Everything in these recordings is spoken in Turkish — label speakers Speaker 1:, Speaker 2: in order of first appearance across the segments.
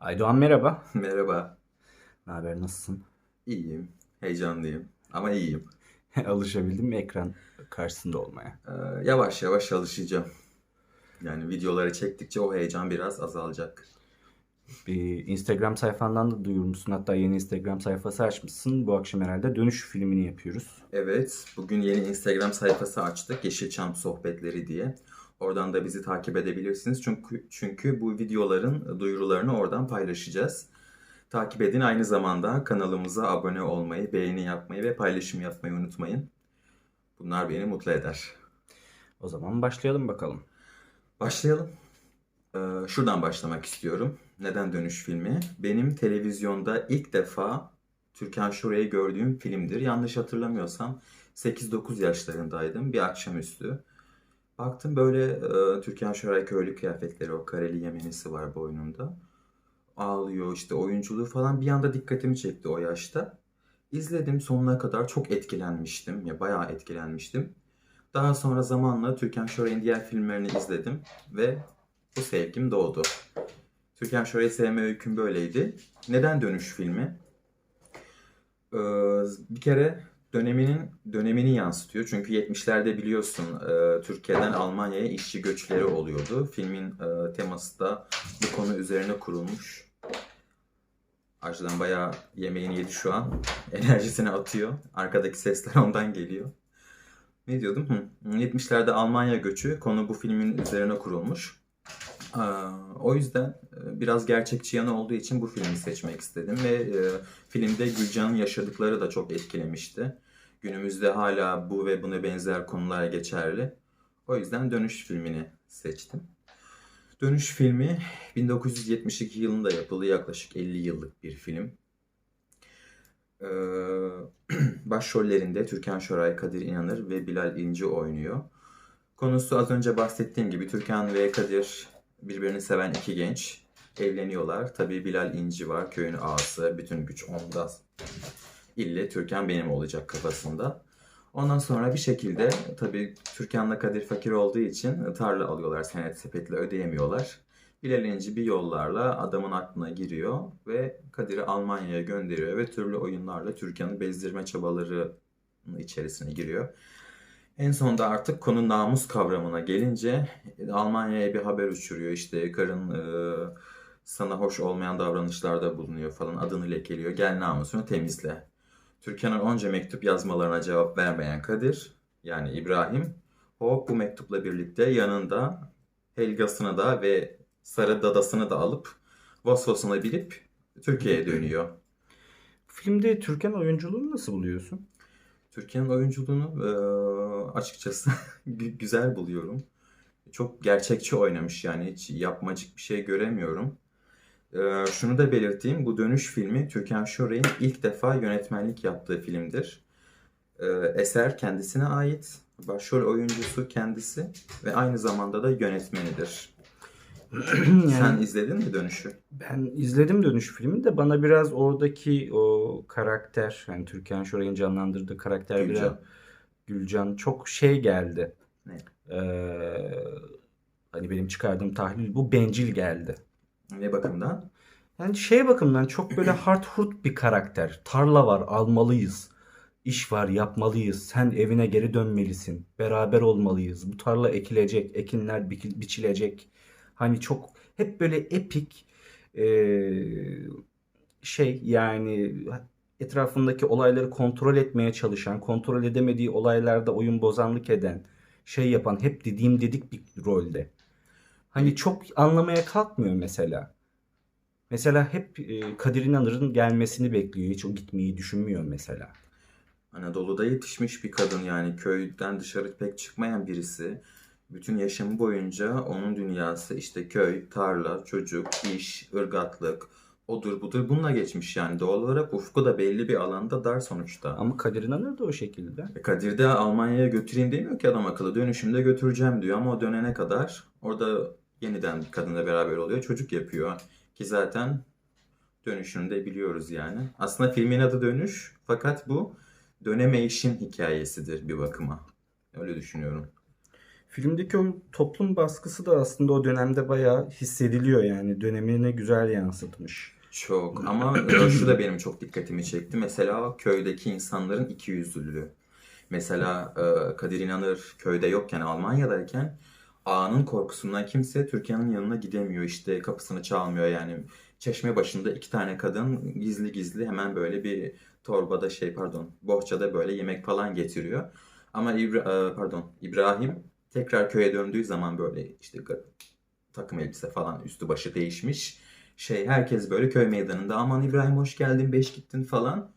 Speaker 1: Aydoğan merhaba.
Speaker 2: Merhaba.
Speaker 1: Ne haber, nasılsın?
Speaker 2: İyiyim. Heyecanlıyım. Ama iyiyim.
Speaker 1: Alışabildim mi ekran karşısında olmaya?
Speaker 2: Ee, yavaş yavaş alışacağım. Yani videoları çektikçe o heyecan biraz azalacak.
Speaker 1: Bir Instagram sayfandan da duyurmuşsun. Hatta yeni Instagram sayfası açmışsın. Bu akşam herhalde dönüş filmini yapıyoruz.
Speaker 2: Evet, bugün yeni Instagram sayfası açtık. Yeşilçam Sohbetleri diye. Oradan da bizi takip edebilirsiniz. Çünkü çünkü bu videoların duyurularını oradan paylaşacağız. Takip edin. Aynı zamanda kanalımıza abone olmayı, beğeni yapmayı ve paylaşım yapmayı unutmayın. Bunlar beni mutlu eder.
Speaker 1: O zaman başlayalım bakalım.
Speaker 2: Başlayalım. Ee, şuradan başlamak istiyorum. Neden Dönüş filmi? Benim televizyonda ilk defa Türkan Şoray'ı gördüğüm filmdir. Yanlış hatırlamıyorsam 8-9 yaşlarındaydım bir akşamüstü. Baktım böyle e, Türkan Şoray köylü kıyafetleri, o kareli yemenisi var boynunda. Ağlıyor işte oyunculuğu falan bir anda dikkatimi çekti o yaşta. İzledim sonuna kadar çok etkilenmiştim. Ya bayağı etkilenmiştim. Daha sonra zamanla Türkan Şoray'ın diğer filmlerini izledim ve bu sevgim doğdu. Türkan Şoray'ı sevme öyküm böyleydi. Neden Dönüş filmi? Ee, bir kere döneminin dönemini yansıtıyor. Çünkü 70'lerde biliyorsun e, Türkiye'den Almanya'ya işçi göçleri oluyordu. Filmin e, teması da bu konu üzerine kurulmuş. Ajdan bayağı yemeğini yedi şu an. Enerjisini atıyor. Arkadaki sesler ondan geliyor. Ne diyordum? Hı. 70'lerde Almanya göçü konu bu filmin üzerine kurulmuş. Aa, O yüzden e, biraz gerçekçi yanı olduğu için bu filmi seçmek istedim ve e, filmde Gülcan'ın yaşadıkları da çok etkilemişti. Günümüzde hala bu ve buna benzer konular geçerli. O yüzden Dönüş filmini seçtim. Dönüş filmi 1972 yılında yapıldı. Yaklaşık 50 yıllık bir film. Ee, başrollerinde Türkan Şoray, Kadir İnanır ve Bilal İnci oynuyor. Konusu az önce bahsettiğim gibi Türkan ve Kadir birbirini seven iki genç evleniyorlar. Tabii Bilal İnci var, köyün ağası, bütün güç onda. İlle Türkan benim olacak kafasında. Ondan sonra bir şekilde tabii Türkan'la Kadir fakir olduğu için tarla alıyorlar, senet sepetle ödeyemiyorlar. Bilal İnci bir yollarla adamın aklına giriyor ve Kadir'i Almanya'ya gönderiyor ve türlü oyunlarla Türkan'ı bezdirme çabaları içerisine giriyor. En sonunda artık konu namus kavramına gelince Almanya'ya bir haber uçuruyor. İşte karın e, sana hoş olmayan davranışlarda bulunuyor falan adını lekeliyor. Gel namusunu temizle. Türkan'ın onca mektup yazmalarına cevap vermeyen Kadir yani İbrahim hop bu mektupla birlikte yanında Helgasını da ve Sarı Dadasını da alıp Vosvos'una binip Türkiye'ye dönüyor.
Speaker 1: Filmde Türkan oyunculuğunu nasıl buluyorsun?
Speaker 2: Türkiye'nin oyunculuğunu eee, açıkçası gü- güzel buluyorum. Çok gerçekçi oynamış yani hiç yapmacık bir şey göremiyorum. Eee, şunu da belirteyim, bu Dönüş filmi Türkan Şoray'ın ilk defa yönetmenlik yaptığı filmdir. Eee, eser kendisine ait, başrol oyuncusu kendisi ve aynı zamanda da yönetmenidir. Sen
Speaker 1: Yani
Speaker 2: izledin mi Dönüş'ü?
Speaker 1: ben izledim dönüş filmini de bana biraz oradaki o karakter, yani Türkan Şoray'ın canlandırdığı karakter biraz
Speaker 2: Gülcan.
Speaker 1: Gülcan çok şey geldi.
Speaker 2: Ne?
Speaker 1: Ee, hani benim çıkardığım tahlil bu bencil geldi.
Speaker 2: Ne bakımdan?
Speaker 1: Yani şey bakımdan çok böyle hard hurt bir karakter. Tarla var, almalıyız. İş var, yapmalıyız. Sen evine geri dönmelisin. Beraber olmalıyız. Bu tarla ekilecek, ekinler biçilecek. Hani çok hep böyle epik eee, şey yani etrafındaki olayları kontrol etmeye çalışan, kontrol edemediği olaylarda oyun bozanlık eden, şey yapan hep dediğim dedik bir rolde. Hani çok anlamaya kalkmıyor mesela. Mesela hep e, Kadir İnanır'ın gelmesini bekliyor. Hiç o gitmeyi düşünmüyor mesela.
Speaker 2: Anadolu'da yetişmiş bir kadın yani köyden dışarı pek çıkmayan birisi. Bütün yaşamı boyunca onun dünyası işte köy, tarla, çocuk, iş, ırgatlık, odur budur bununla geçmiş yani. Doğal olarak ufku da belli bir alanda dar sonuçta.
Speaker 1: Ama Kadir İnanır da o şekilde.
Speaker 2: E Kadir de Almanya'ya götüreyim demiyor ki adam akıllı. Dönüşümde götüreceğim diyor ama o dönene kadar orada yeniden bir kadınla beraber oluyor. Çocuk yapıyor. Ki zaten dönüşünü de biliyoruz yani. Aslında filmin adı Dönüş fakat bu dönemeyişin hikayesidir bir bakıma. Öyle düşünüyorum.
Speaker 1: Filmdeki o toplum baskısı da aslında o dönemde bayağı hissediliyor yani. Dönemini güzel yansıtmış.
Speaker 2: Çok ama e, şu da benim çok dikkatimi çekti. Mesela köydeki insanların ikiyüzlülüğü. Mesela e, Kadir İnanır köyde yokken Almanya'dayken ağanın korkusundan kimse Türkiye'nin yanına gidemiyor. İşte kapısını çalmıyor yani. Çeşme başında iki tane kadın gizli gizli hemen böyle bir torbada şey pardon bohçada böyle yemek falan getiriyor. Ama İbra- e, pardon İbrahim tekrar köye döndüğü zaman böyle işte takım elbise falan üstü başı değişmiş. Şey herkes böyle köy meydanında aman İbrahim hoş geldin beş gittin falan.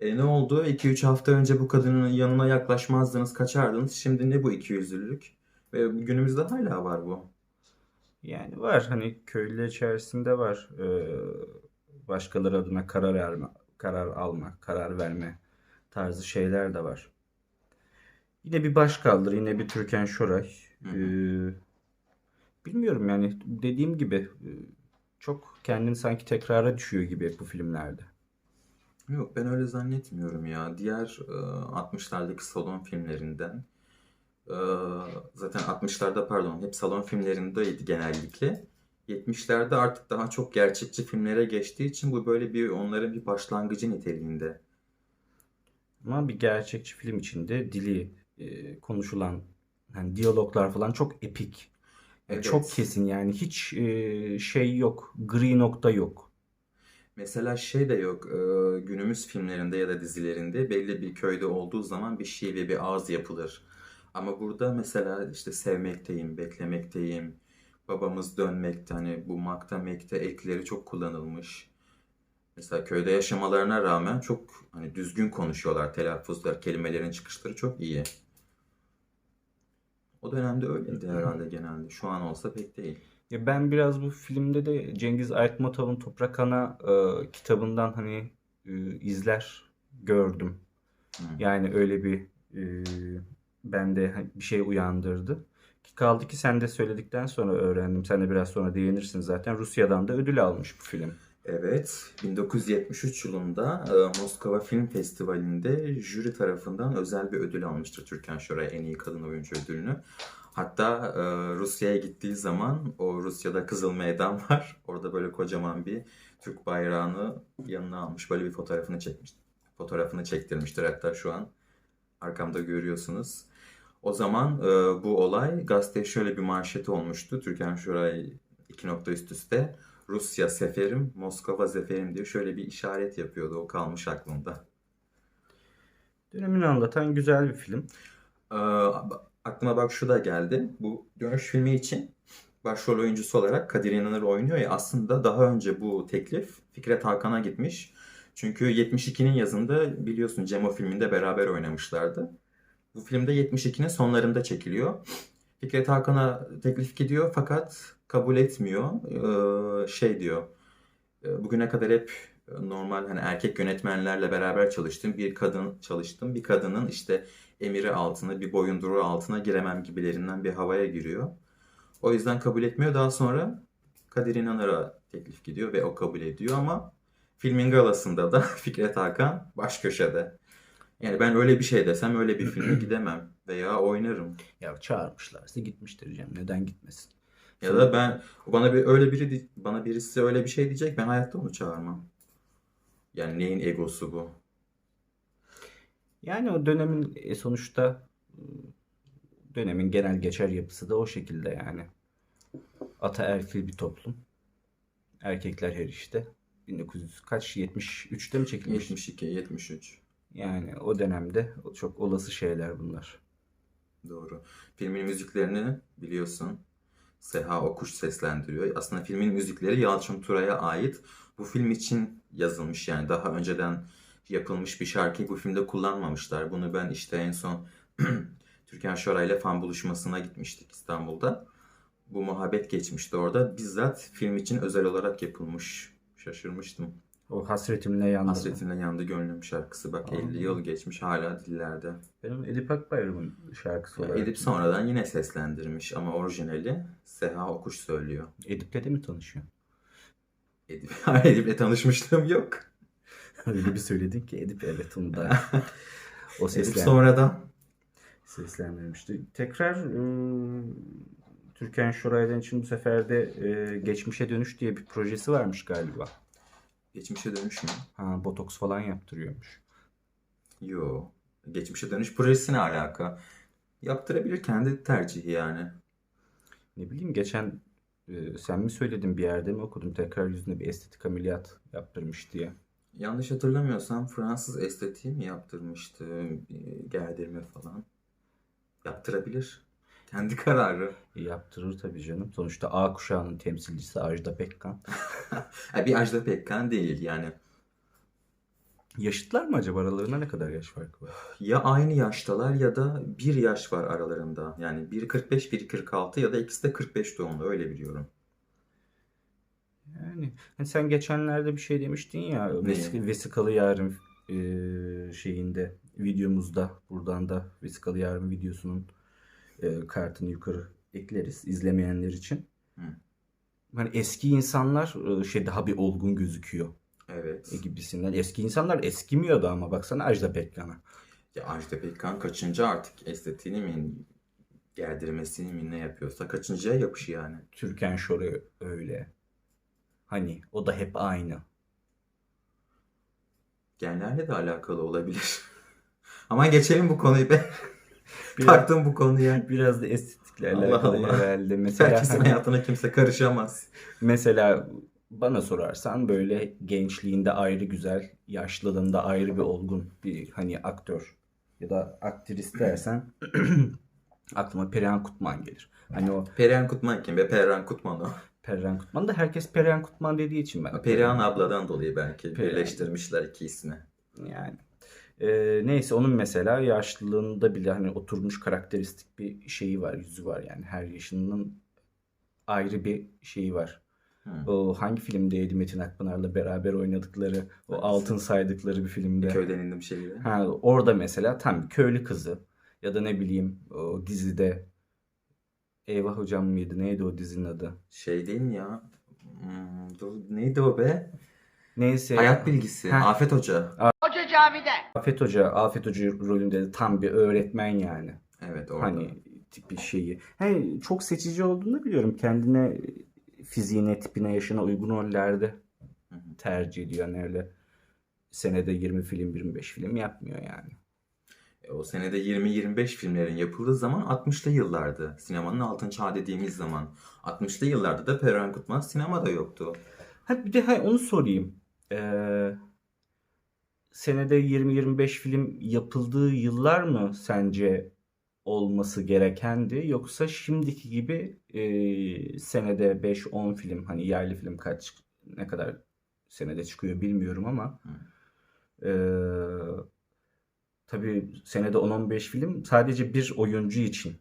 Speaker 2: E ne oldu? 2-3 hafta önce bu kadının yanına yaklaşmazdınız, kaçardınız. Şimdi ne bu ikiyüzlülük? Ve günümüzde hala var bu.
Speaker 1: Yani var hani köylü içerisinde var. Ee, başkaları adına karar verme, karar alma, karar verme tarzı şeyler de var. Yine bir başkaldır, yine bir Türkan Şoray. Ee, bilmiyorum yani dediğim gibi e, çok kendini sanki tekrara düşüyor gibi bu filmlerde.
Speaker 2: Yok ben öyle zannetmiyorum ya. Diğer e, 60'lardaki salon filmlerinden e, zaten 60'larda pardon hep salon filmlerindeydi genellikle. 70'lerde artık daha çok gerçekçi filmlere geçtiği için bu böyle bir onların bir başlangıcı niteliğinde.
Speaker 1: Ama bir gerçekçi film içinde dili, e, konuşulan hani diyaloglar falan çok epik. E,
Speaker 2: Evet.
Speaker 1: Çok kesin yani hiç e, şey yok, gri nokta yok.
Speaker 2: Mesela şey de yok, e, günümüz filmlerinde ya da dizilerinde belli bir köyde olduğu zaman bir şive, bir ağız yapılır. Ama burada mesela işte sevmekteyim, beklemekteyim, babamız dönmekte, hani bu makta mekte ekleri çok kullanılmış. Mesela köyde yaşamalarına rağmen çok hani düzgün konuşuyorlar, telaffuzlar, kelimelerin çıkışları çok iyi. O dönemde öyleydi herhalde genelde. Şu an olsa pek değil.
Speaker 1: Ya ben biraz bu filmde de Cengiz Aytmatov'un Toprak Ana e, kitabından hani e, izler gördüm.
Speaker 2: Hı.
Speaker 1: Yani öyle bir e, bende bir şey uyandırdı. Ki kaldı ki sen de söyledikten sonra öğrendim. Sen de biraz sonra değinirsin zaten. Rusya'dan da ödül almış bu film.
Speaker 2: Evet, 1973 yılında e, Moskova Film Festivali'nde jüri tarafından özel bir ödül almıştır Türkan Şoray en iyi kadın oyuncu ödülünü. Hatta e, Rusya'ya gittiği zaman o Rusya'da Kızıl Meydan var. Orada böyle kocaman bir Türk bayrağını yanına almış. Böyle bir fotoğrafını çekmiş. Fotoğrafını çektirmiştir hatta şu an arkamda görüyorsunuz. O zaman e, bu olay gazeteye şöyle bir manşeti olmuştu. Türkan Şoray iki nokta üst üste. Rusya seferim, Moskova zaferim diye şöyle bir işaret yapıyordu. O kalmış aklımda.
Speaker 1: Dönemini anlatan güzel bir film.
Speaker 2: Ee, aklıma bak şu da geldi. Bu dönüş filmi için başrol oyuncusu olarak Kadir İnanır oynuyor ya aslında daha önce bu teklif Fikret Hakan'a gitmiş. Çünkü 72'nin yazında biliyorsun Cemo filminde beraber oynamışlardı. Bu filmde 72'nin sonlarında çekiliyor. Fikret Hakan'a teklif gidiyor fakat kabul etmiyor. Ee, şey diyor. "E, Bugüne kadar hep normal hani erkek yönetmenlerle beraber çalıştım. Bir kadın çalıştım. Bir kadının işte emiri altına, bir boyunduruğu altına giremem gibilerinden bir havaya giriyor. O yüzden kabul etmiyor. Daha sonra Kadir İnanır'a teklif gidiyor ve o kabul ediyor ama filmin galasında da Fikret Hakan baş köşede. Yani ben öyle bir şey desem öyle bir filme gidemem veya oynarım.
Speaker 1: Ya çağırmışlarsa gitmiştir Cem. Neden gitmesin?
Speaker 2: Ya da ben bana bir öyle biri bana birisi öyle bir şey diyecek ben hayatta onu çağırmam. Yani neyin egosu bu?
Speaker 1: Yani o dönemin e, sonuçta dönemin genel geçer yapısı da o şekilde yani. Ataerkil bir toplum. Erkekler her işte. 1900 kaç 73'te mi çekilmiş?
Speaker 2: 72, 73.
Speaker 1: Yani o dönemde çok olası şeyler bunlar.
Speaker 2: Doğru. Filmin müziklerini biliyorsun. Seha Okuş seslendiriyor. Aslında filmin müzikleri Yalçın Turay'a ait. Bu film için yazılmış yani daha önceden yapılmış bir şarkıyı bu filmde kullanmamışlar. Bunu ben işte en son Türkan Şoray ile fan buluşmasına gitmiştik İstanbul'da. Bu muhabbet geçmişti orada. Bizzat film için özel olarak yapılmış. Şaşırmıştım.
Speaker 1: O hasretimle yandım.
Speaker 2: Hasretinle yandı gönlüm şarkısı. Bak 50 yıl geçmiş hala dillerde.
Speaker 1: Benim Edip Akbayram'ın şarkısı olarak.
Speaker 2: Edip sonradan yine seslendirmiş ama orijinali Seha Okuş söylüyor.
Speaker 1: Edip'le de mi tanışıyor?
Speaker 2: Edip, Edip'le tanışmışlığım yok.
Speaker 1: Öyle bir söyledin ki Edip evet onu da o
Speaker 2: Edip
Speaker 1: seslen
Speaker 2: sonradan.
Speaker 1: seslendirmişti. Tekrar e, Türkan Şoray'dan için bu sefer de e, Geçmişe Dönüş diye bir projesi varmış galiba.
Speaker 2: Geçmişe dönüş mü?
Speaker 1: Ha, botoks falan yaptırıyormuş.
Speaker 2: Yo. Geçmişe dönüş projesine alaka. Yaptırabilir kendi tercihi yani.
Speaker 1: Ne bileyim geçen e, sen mi söyledin bir yerde mi okudum tekrar yüzüne bir estetik ameliyat yaptırmış diye.
Speaker 2: Yanlış hatırlamıyorsam Fransız estetiği mi yaptırmıştı? e, Gerdirme falan. Yaptırabilir. Kendi kararı.
Speaker 1: E, yaptırır tabii canım. Sonuçta A kuşağının temsilcisi Ajda Pekkan.
Speaker 2: Ha, bir Ajda Pekkan değil yani.
Speaker 1: Yaşıtlar mı acaba aralarında ne kadar yaş farkı var?
Speaker 2: Ya aynı yaştalar ya da bir yaş var aralarında. Yani biri 45, biri 46 ya da ikisi de 45 doğumlu öyle biliyorum.
Speaker 1: Yani hani sen geçenlerde bir şey demiştin ya vesik- vesikalı yarın e, şeyinde videomuzda buradan da vesikalı yarın videosunun e, kartını yukarı ekleriz izlemeyenler için.
Speaker 2: Hı.
Speaker 1: Hani eski insanlar e, şey daha bir olgun gözüküyor
Speaker 2: Evet.
Speaker 1: e, gibisinden. Eski insanlar eskimiyordu ama baksana Ajda Pekkan'a.
Speaker 2: Ya Ajda Pekkan kaçıncı artık estetiğini mi gerdirmesini mi ne yapıyorsa kaçıncıya yapışı yani.
Speaker 1: Türkan Şoray öyle. Hani o da hep aynı.
Speaker 2: Genlerle de alakalı olabilir. Ama geçelim bu konuyu be.
Speaker 1: Biraz,
Speaker 2: Taktım bu konuya.
Speaker 1: biraz da estetikle
Speaker 2: Allah
Speaker 1: alakalı
Speaker 2: Allah.
Speaker 1: herhalde. Mesela
Speaker 2: Herkesin hayatına kimse karışamaz.
Speaker 1: Mesela bana sorarsan böyle gençliğinde ayrı güzel, yaşlılığında ayrı bir olgun bir hani aktör ya da aktris dersen aklıma Perihan Kutman gelir. Hani o
Speaker 2: Perihan Kutman kim be? Perihan Kutman o.
Speaker 1: Perihan Kutman da herkes Perihan Kutman dediği için ben.
Speaker 2: Perihan abladan dolayı belki
Speaker 1: Perihan.
Speaker 2: birleştirmişler iki ismi.
Speaker 1: Yani. Ee, neyse onun mesela yaşlılığında bile hani oturmuş karakteristik bir şeyi var, yüzü var yani her yaşının ayrı bir şeyi var.
Speaker 2: Hı.
Speaker 1: O hangi filmdeydi Metin Akpınar'la beraber oynadıkları, o
Speaker 2: Hangisi?
Speaker 1: altın saydıkları bir filmde.
Speaker 2: Köyden indim şeyi.
Speaker 1: Ha, orada mesela tam bir köylü kızı ya da ne bileyim o dizide Eyvah Hocam mıydı? Neydi o dizinin adı?
Speaker 2: Şey değil mi ya? Hmm, dur, neydi o be?
Speaker 1: Neyse.
Speaker 2: Hayat bilgisi.
Speaker 1: Heh.
Speaker 2: Afet Hoca.
Speaker 3: Hoca camide.
Speaker 1: Afet Hoca, Afet Hoca rolünde de tam bir öğretmen yani.
Speaker 2: Evet orada.
Speaker 1: Hani tipi şeyi. Hani çok seçici olduğunu biliyorum. Kendine fiziğine, tipine, yaşına uygun rollerde tercih ediyor. Yani öyle senede 20 film, 25 film yapmıyor yani.
Speaker 2: E, O senede 20-25 filmlerin yapıldığı zaman 60'lı yıllardı. Sinemanın altın çağı dediğimiz zaman. 60'lı yıllarda da Perihan Kutman sinemada yoktu.
Speaker 1: Ha bir de ha, onu sorayım. Ee, senede 20-25 film yapıldığı yıllar mı sence olması gerekendi? Yoksa şimdiki gibi e, senede 5-10 film hani yerli film kaç ne kadar senede çıkıyor bilmiyorum ama e, tabii senede 10-15 film sadece bir oyuncu için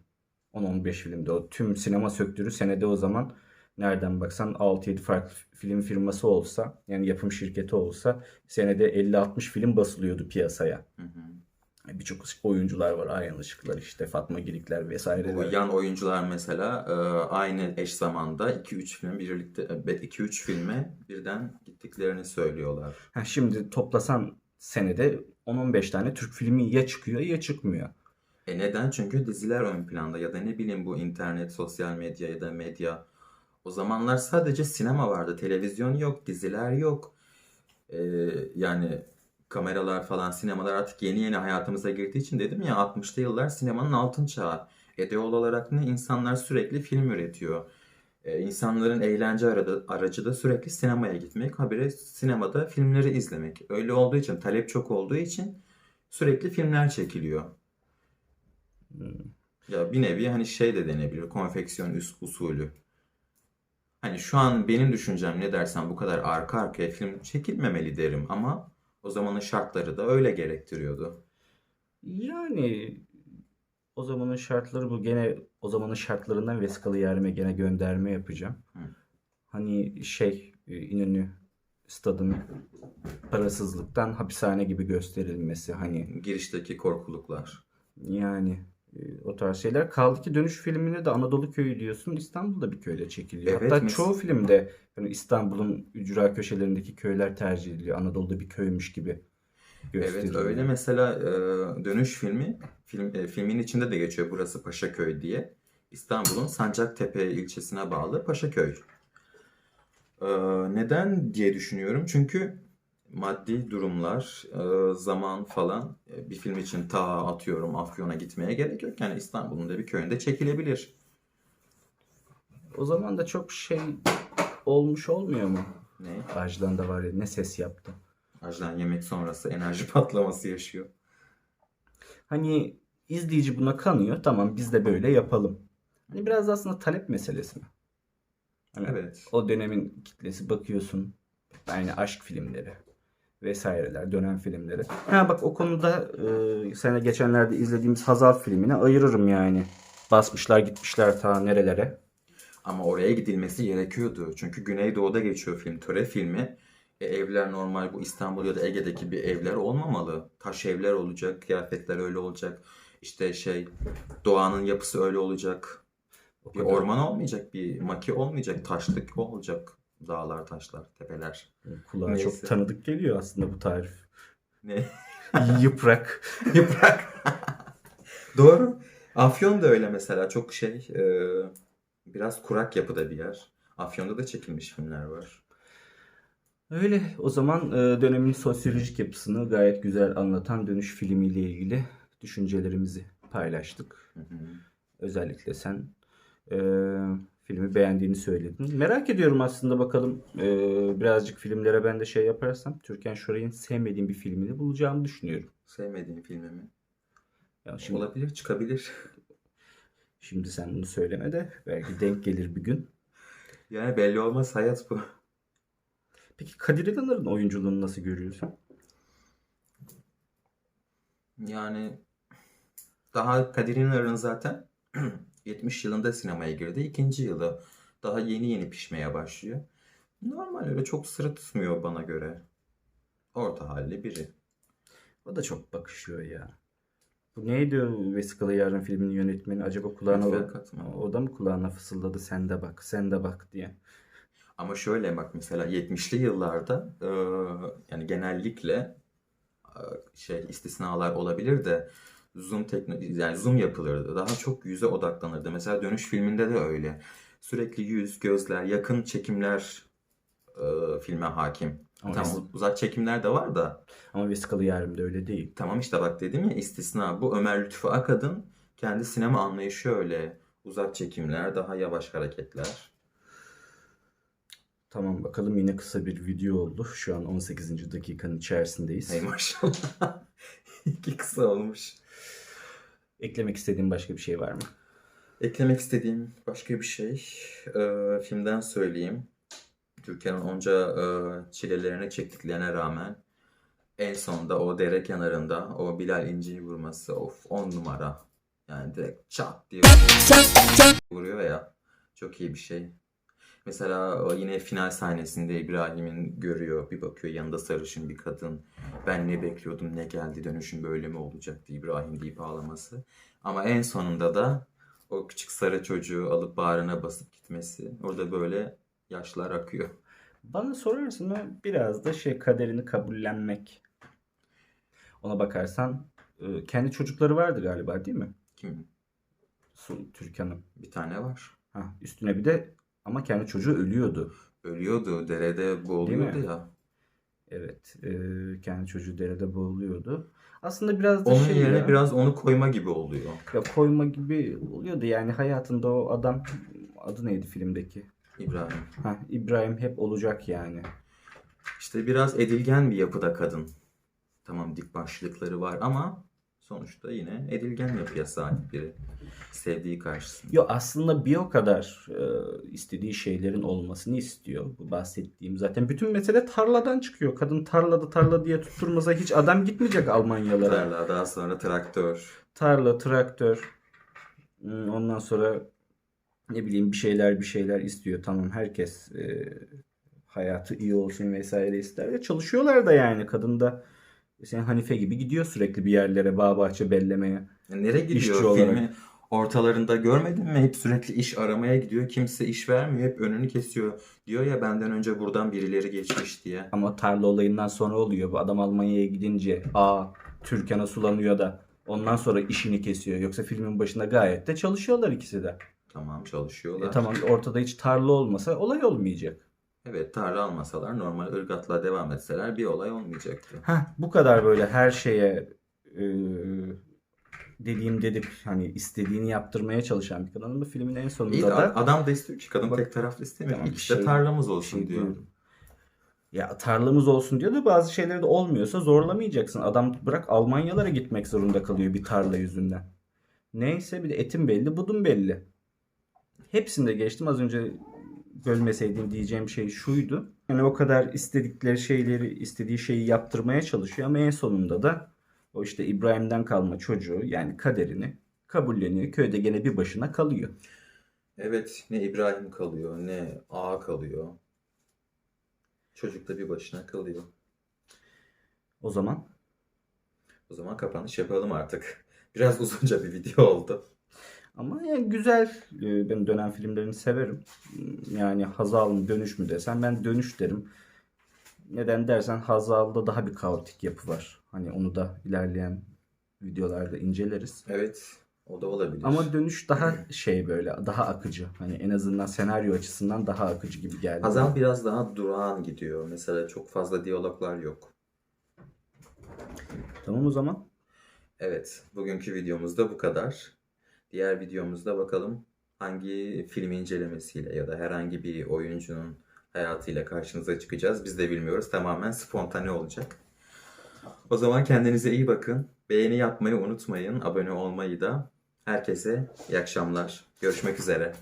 Speaker 1: 10-15 filmde o tüm sinema sektörü senede o zaman nereden baksan 6-7 farklı film firması olsa yani yapım şirketi olsa senede 50-60 film basılıyordu piyasaya.
Speaker 2: Hı hı.
Speaker 1: Birçok oyuncular var. Ayhan Işıklar işte Fatma Girikler vesaire.
Speaker 2: Bu yan oyuncular mesela e, aynı eş zamanda 2-3 film birlikte 2-3 filme birden gittiklerini söylüyorlar.
Speaker 1: Ha, şimdi toplasan senede 10-15 tane Türk filmi ya çıkıyor ya çıkmıyor.
Speaker 2: E neden? Çünkü diziler ön planda ya da ne bileyim bu internet, sosyal medya ya da medya. O zamanlar sadece sinema vardı. Televizyon yok, diziler yok. E, yani kameralar falan, sinemalar artık yeni yeni hayatımıza girdiği için dedim ya 60'lı yıllar sinemanın altın çağı. E doğal olarak ne? İnsanlar sürekli film üretiyor. E, insanların eğlence arada, aracı da sürekli sinemaya gitmek. Habire sinemada filmleri izlemek. Öyle olduğu için, talep çok olduğu için sürekli filmler çekiliyor.
Speaker 1: Hmm.
Speaker 2: Ya bir nevi hani şey de denebilir. Konfeksiyon usulü. Hani şu an benim düşüncem ne dersen bu kadar arka arkaya film çekilmemeli derim ama o zamanın şartları da öyle gerektiriyordu.
Speaker 1: Yani o zamanın şartları bu gene o zamanın şartlarından vesikalı yarime gene gönderme yapacağım.
Speaker 2: Hı.
Speaker 1: Hani şey e, İnönü stadın parasızlıktan hapishane gibi gösterilmesi hani
Speaker 2: Girişteki korkuluklar.
Speaker 1: yani o tarz şeyler. Kaldı ki dönüş filmine de Anadolu köyü diyorsun. İstanbul'da bir köyde çekiliyor.
Speaker 2: Evet,
Speaker 1: Hatta
Speaker 2: mes-
Speaker 1: çoğu filmde yani İstanbul'un ücra köşelerindeki köyler tercih ediliyor. Anadolu'da bir köymüş gibi. gösteriyor.
Speaker 2: Evet öyle mesela e, Dönüş filmi film e, filmin içinde de geçiyor burası Paşaköy diye. İstanbul'un Sancaktepe ilçesine bağlı Paşaköy. E, neden diye düşünüyorum. Çünkü maddi durumlar, e, zaman falan e, bir film için ta atıyorum Afyon'a gitmeye gerek yok. Yani İstanbul'un da bir köyünde çekilebilir.
Speaker 1: O zaman da çok şey olmuş olmuyor mu?
Speaker 2: Ne?
Speaker 1: Ajlan da var ya ne ses yaptı.
Speaker 2: Ajlan yemek sonrası enerji patlaması yaşıyor.
Speaker 1: Hani izleyici buna kanıyor. Tamam biz de böyle yapalım. Hani biraz da aslında talep meselesi mi? Hani
Speaker 2: Evet.
Speaker 1: O dönemin kitlesi bakıyorsun. Yani aşk filmleri vesaireler, dönem filmleri. Ha bak o konuda e, sene geçenlerde izlediğimiz Hazal filmini ayırırım yani. Basmışlar gitmişler ta nerelere.
Speaker 2: Ama oraya gidilmesi gerekiyordu. Çünkü Güneydoğu'da geçiyor film. Töre filmi. E, evler normal bu İstanbul ya da Ege'deki bir evler olmamalı. Taş evler olacak, kıyafetler öyle olacak. İşte şey doğanın yapısı öyle olacak.
Speaker 1: O
Speaker 2: Bir
Speaker 1: kadar
Speaker 2: orman olmayacak, bir maki olmayacak, taşlık olacak. Dağlar, taşlar, tepeler.
Speaker 1: kulağa
Speaker 2: Neyse.
Speaker 1: çok tanıdık geliyor aslında bu tarif.
Speaker 2: Ne?
Speaker 1: Yıprak.
Speaker 2: Yaprak. Doğru. Afyon da öyle mesela çok şey e, biraz kurak yapıda bir yer. Afyon'da da çekilmiş filmler var.
Speaker 1: Öyle o zaman e, dönemin sosyolojik yapısını gayet güzel anlatan dönüş filmiyle ilgili düşüncelerimizi paylaştık.
Speaker 2: Hı hı.
Speaker 1: Özellikle sen e, filmi beğendiğini söyledin. Merak ediyorum aslında bakalım e, birazcık filmlere ben de şey yaparsam Türkan Şoray'ın sevmediğim bir filmini bulacağımı düşünüyorum.
Speaker 2: Sevmediğim filmi mi?
Speaker 1: Ya şimdi,
Speaker 2: Olabilir, çıkabilir.
Speaker 1: şimdi sen bunu söyleme de belki denk gelir bir gün.
Speaker 2: Yani belli olmaz hayat bu.
Speaker 1: Peki Kadir İnanır'ın oyunculuğunu nasıl görüyorsun?
Speaker 2: Yani daha Kadir İnanır'ın zaten 70 yılında sinemaya girdi. İkinci yılı daha yeni yeni pişmeye başlıyor. Normal öyle çok sırıtmıyor bana göre. Orta halli biri.
Speaker 1: O da çok bakışıyor ya. Bu neydi o Vesikalı Yarın filminin yönetmeni? Acaba kulağına o, o da mı kulağına fısıldadı sen de bak sen de bak diye.
Speaker 2: Ama şöyle bak mesela 70'li yıllarda e, yani genellikle e, şey istisnalar olabilir de zoom teknoloji yani zoom yapılırdı. Daha çok yüze odaklanırdı. Mesela Dönüş filminde de öyle. Sürekli yüz, gözler, yakın çekimler e, filme hakim.
Speaker 1: Ama,
Speaker 2: Tamam
Speaker 1: Ves-
Speaker 2: uzak çekimler de var da
Speaker 1: ama Vesikalı Yarın'da öyle değil.
Speaker 2: tamam işte bak dedim ya istisna. Bu Ömer Lütfü Akad'ın kendi sinema anlayışı öyle. Uzak çekimler, daha yavaş hareketler.
Speaker 1: Tamam bakalım yine kısa bir video oldu. Şu an 18. dakikanın içerisindeyiz.
Speaker 2: Hey maşallah. İki kısa olmuş.
Speaker 1: Eklemek istediğin başka bir şey var mı?
Speaker 2: Eklemek istediğim başka bir şey. Ee, filmden söyleyeyim. Türkiye'nin onca e, çilelerini çektiklerine rağmen en sonunda o dere kenarında o Bilal İnci'yi vurması of on numara. Yani direkt çat diye vuruyor ya. Çok iyi bir şey. Mesela yine final sahnesinde İbrahim'in görüyor. Bir bakıyor yanında sarışın bir kadın. Ben ne bekliyordum ne geldi dönüşüm böyle mi olacaktı İbrahim deyip ağlaması. Ama en sonunda da o küçük sarı çocuğu alıp bağrına basıp gitmesi. Orada böyle yaşlar akıyor.
Speaker 1: Bana sorarsın o biraz da şey kaderini kabullenmek. Ona bakarsan e, kendi çocukları vardı galiba değil mi?
Speaker 2: Kim?
Speaker 1: Türkan'ın.
Speaker 2: Bir tane var.
Speaker 1: Ha, üstüne bir de ama kendi çocuğu ölüyordu.
Speaker 2: Ölüyordu. Derede boğuluyordu
Speaker 1: mi?
Speaker 2: ya.
Speaker 1: Evet, e, kendi çocuğu derede boğuluyordu. Aslında biraz da
Speaker 2: Onun
Speaker 1: şey
Speaker 2: yerine
Speaker 1: ya,
Speaker 2: biraz onu koyma gibi oluyor.
Speaker 1: ya koyma gibi oluyordu yani hayatında o adam adı neydi filmdeki?
Speaker 2: İbrahim.
Speaker 1: Ha, İbrahim hep olacak yani.
Speaker 2: İşte biraz edilgen bir yapıda kadın. Tamam dik başlıkları var ama sonuçta yine edilgen yapıya sahip biri. Sevdiği karşısında.
Speaker 1: Yo aslında bir o kadar e, istediği şeylerin olmasını istiyor. Bu bahsettiğim zaten bütün mesele tarladan çıkıyor. Kadın tarlada tarla diye tutturmasa hiç adam gitmeyecek Almanyalara.
Speaker 2: Tarla, daha sonra traktör.
Speaker 1: Tarla, traktör. Hmm, Ondan sonra ne bileyim bir şeyler bir şeyler istiyor. Tamam herkes e, hayatı iyi olsun vesaire ister ve çalışıyorlar da yani kadın da sen Hanife gibi gidiyor sürekli bir yerlere bağ bahçe bellemeye.
Speaker 2: Nereye
Speaker 1: İşçi
Speaker 2: gidiyor
Speaker 1: olarak.
Speaker 2: Ortalarında görmedin mi? Hep sürekli iş aramaya gidiyor. Kimse iş vermiyor. Hep önünü kesiyor. Diyor ya benden önce buradan birileri geçmiş diye.
Speaker 1: Ama tarla olayından sonra oluyor. Bu adam Almanya'ya gidince aa Türkan'a sulanıyor da ondan sonra işini kesiyor. Yoksa filmin başında gayet de çalışıyorlar ikisi de.
Speaker 2: Tamam çalışıyorlar.
Speaker 1: E tamam ortada hiç tarla olmasa olay olmayacak.
Speaker 2: Evet tarla almasalar normal ırgatla devam etseler bir olay olmayacaktı.
Speaker 1: Heh, bu kadar böyle her şeye e, dediğim dedik hani istediğini yaptırmaya çalışan bir kadın. Bu filmin en sonunda
Speaker 2: İyi
Speaker 1: da
Speaker 2: adam da istiyor ki kadın
Speaker 1: Bak-
Speaker 2: tek taraflı istemiyor.
Speaker 1: Tamam,
Speaker 2: İşte
Speaker 1: şey-
Speaker 2: tarlamız olsun
Speaker 1: şey
Speaker 2: diyor.
Speaker 1: diyorum. Ya tarlamız olsun diyor da bazı şeyleri de olmuyorsa zorlamayacaksın. Adam bırak Almanyalara gitmek zorunda kalıyor bir tarla yüzünden. Neyse bir de etim belli, budum belli. Hepsinde geçtim. Az önce bölmeseydim diyeceğim şey şuydu. Yani o kadar istedikleri şeyleri, istediği şeyi yaptırmaya çalışıyor ama en sonunda da o işte İbrahim'den kalma çocuğu yani kaderini kabulleniyor. Köyde gene bir başına kalıyor.
Speaker 2: Evet ne İbrahim kalıyor ne Ağa kalıyor. Çocuk da bir başına kalıyor.
Speaker 1: O zaman
Speaker 2: O zaman kapanış yapalım artık. Biraz uzunca bir video oldu.
Speaker 1: Ama yani güzel. Ee, Ben dönem filmlerini severim. Yani Hazal mı dönüş mü desen ben dönüş derim. Neden dersen Hazal'da daha bir kaotik yapı var. Hani onu da ilerleyen videolarda inceleriz.
Speaker 2: Evet o da olabilir.
Speaker 1: Ama dönüş daha şey böyle daha akıcı. Hani en azından senaryo açısından daha akıcı gibi geldi.
Speaker 2: Hazal biraz daha durağan gidiyor. Mesela çok fazla diyaloglar yok.
Speaker 1: Tamam o zaman.
Speaker 2: Evet, bugünkü videomuzda bu kadar. Diğer videomuzda bakalım hangi film incelemesiyle ya da herhangi bir oyuncunun hayatıyla karşınıza çıkacağız. Biz de bilmiyoruz. Tamamen spontane olacak. O zaman kendinize iyi bakın. Beğeni yapmayı unutmayın. Abone olmayı da. Herkese iyi akşamlar. Görüşmek üzere.